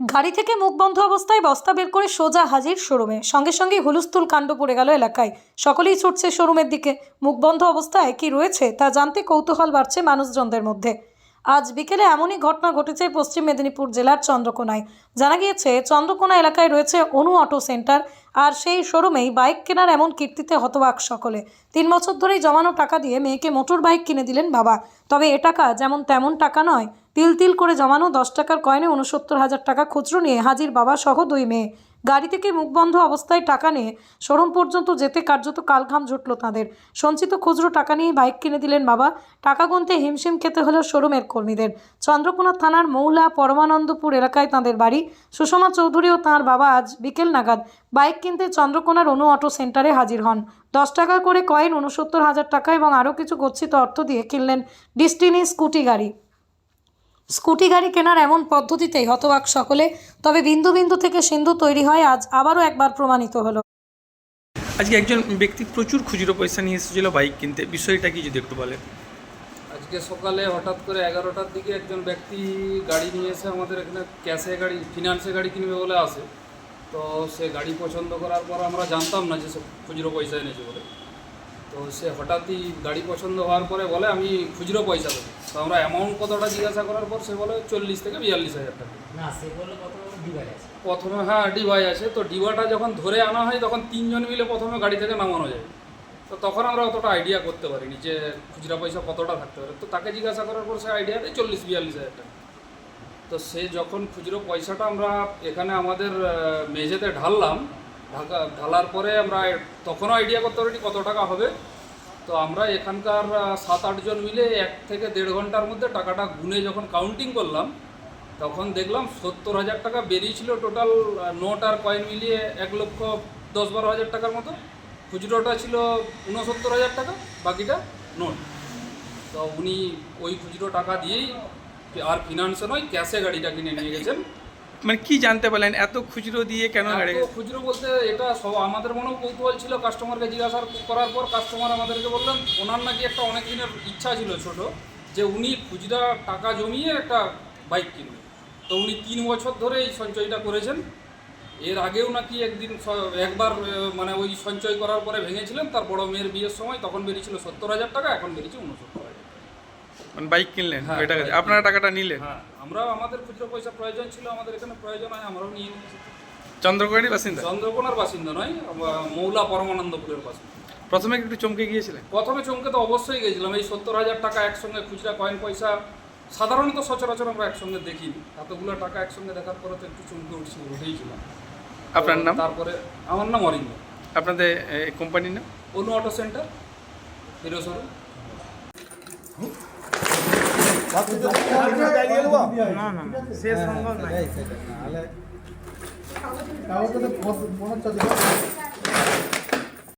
গাড়ি থেকে মুখ বন্ধ অবস্থায় বস্তা বের করে সোজা হাজির শোরুমে। সঙ্গে সঙ্গে হুলুস্থুল কাণ্ড পড়ে গেল এলাকায়। সকলেই ছুটছে শোরুমের দিকে। মুখ বন্ধ অবস্থায় কি রয়েছে, তা জানতে কৌতূহল বাড়ছে মানুষজনদের মধ্যে। আজ বিকেলে এমনই ঘটনা ঘটেছে পশ্চিম মেদিনীপুর জেলার চন্দ্রকোনায়। জানা গিয়েছে, চন্দ্রকোনা এলাকায় রয়েছে অনু অটো সেন্টার আর সেই শোরুমেই বাইক কেনার এমন কীর্তিতে হতবাক সকলে। তিন বছর ধরেই জমানো টাকা দিয়ে মেয়েকে মোটর বাইক কিনে দিলেন বাবা। তবে এ টাকা যেমন তেমন টাকা নয়, তিল তিল করে জমানো দশ টাকার কয়েনে উনসত্তর হাজার টাকা খুচরো নিয়ে হাজির বাবা সহ দুই মেয়ে। গাড়ি থেকে মুখবন্ধ অবস্থায় টাকা নিয়ে শোরুম পর্যন্ত যেতে কার্যত কালঘাম জুটল তাঁদের। সঞ্চিত খুচরো টাকা নিয়ে বাইক কিনে দিলেন বাবা। টাকা গুনতে হিমশিম খেতে হলো শোরুমের কর্মীদের। চন্দ্রকোনা থানার মৌলা পরমানন্দপুর এলাকায় তাঁদের বাড়ি। সুষমা চৌধুরী ও তাঁর বাবা আজ বিকেল নাগাদ বাইক কিনতে চন্দ্রকোনার অনু অটো সেন্টারে হাজির হন। দশ টাকা করে কয়েন উনসত্তর হাজার টাকা এবং আরও কিছু গচ্ছিত অর্থ দিয়ে কিনলেন ডিস্টিনি স্কুটি গাড়ি। স্কুটি গাড়ি কেনার এমন পদ্ধতিতেই হতবাক সকলে তবে বিন্দু বিন্দু থেকে সিন্ধু তৈরি হয় আজ আবারও একবার প্রমাণিত হলো। আজকে একজন ব্যক্তি প্রচুর খুচরো পয়সা নিয়ে এসেছিল বাইক কিনতে বিষয়টা কি যদি একটু বলেন? আজকে সকালে হঠাৎ করে এগারোটার দিকে একজন ব্যক্তি গাড়ি নিয়ে এসে আমাদের এখানে ক্যাশে গাড়ি ফিনান্সে গাড়ি কিনবে বলে আসে। তো সে গাড়ি পছন্দ করার পর আমরা জানতাম না যে সে খুচরো পয়সা এনেছে বলে। তো সে হঠাৎই গাড়ি পছন্দ হওয়ার পরে বলে আমি খুচরো পয়সা দেবো। তো আমরা অ্যামাউন্ট কতটা জিজ্ঞাসা করার পর সে বলে চল্লিশ থেকে বিয়াল্লিশ হাজার টাকা। না ডিভাইড আছে। প্রথমে হ্যাঁ ডিভাই আছে। তো ডিভাটা যখন ধরে আনা হয় তখন তিনজন মিলে প্রথমে গাড়ি থেকে নামানো যায়। তো তখন আমরা অতটা আইডিয়া করতে পারিনি যে খুচরা পয়সা কতটা থাকতে পারে। তো তাকে জিজ্ঞাসা করার পর সে আইডিয়া দেয় চল্লিশ বিয়াল্লিশ হাজার টাকা। তো সে যখন খুচরো পয়সাটা আমরা এখানে আমাদের মেঝেতে ঢাললাম ঢাকা ঢালার পরে আমরা তখনও আইডিয়া করতে পারিনি কত টাকা হবে। তো আমরা এখানকার সাত আটজন মিলে এক থেকে দেড় ঘণ্টার মধ্যে টাকাটা গুনে যখন কাউন্টিং করলাম, তখন দেখলাম সত্তর হাজার টাকা বেরিয়েছিল টোটাল নোট আর কয়েন মিলিয়ে এক লক্ষ দশ বারো হাজার টাকার মতো। খুচরোটা ছিল উনসত্তর হাজার টাকা, বাকিটা নোট। তো উনি ওই খুচরো টাকা দিয়েই আর ফিনান্সে নয় ক্যাশে গাড়িটা কিনে নিয়ে গেছেন। মানে কি জানতে পারলেন? এত খুচরো দিয়ে কেন খুচরো বলতে এটা সব আমাদের মনেও কৌতূহল ছিল। কাস্টমারকে জিজ্ঞাসা করার পর কাস্টমার আমাদেরকে বললেন ওনার নাকি একটা অনেক দিনের ইচ্ছা ছিল ছোট যে উনি খুচরা টাকা জমিয়ে একটা বাইক কিনবেন তো উনি তিন বছর ধরে এই সঞ্চয়টা করেছেন। এর আগেও নাকি একদিন একবার মানে ওই সঞ্চয় করার পরে ভেঙেছিলেন। তার বড় মেয়ের বিয়ের সময় তখন বেরিয়েছিল সত্তর হাজার টাকা এখন বেরিয়েছে উনসত্তর মানে বাইক কিনলেন হ্যাঁ, ওই টাকা দিয়ে। আপনারা টাকাটা নিলেন? হ্যাঁ আমরাও আমাদের খুচরো পয়সা প্রয়োজন ছিল আমাদের এখানে প্রয়োজন হয় আমরাও নিয়ে নিয়েছি। চন্দ্রকোনারই বাসিন্দা? চন্দ্রকোনার বাসিন্দা নয় মৌলা পরমানন্দপুরের বাসিন্দা। প্রথমে একটু চমকে গিয়েছিলেন? প্রথমে চমকে তো অবশ্যই গেছিলাম এই সত্তর হাজার টাকা একসঙ্গে খুচরা কয়েন পয়সা সাধারণত সচরাচর আমরা একসঙ্গে দেখিনি। এতগুলো টাকা একসঙ্গে দেখার পরে তো একটু চমকে উঠছি উঠেইছিলাম আপনার নাম? তারপরে আমার নাম অরিন্দ। আপনাদের কোম্পানির নাম? অনু অটো সেন্টার হিরো তাহলে কাগজটা মনে হচ্ছে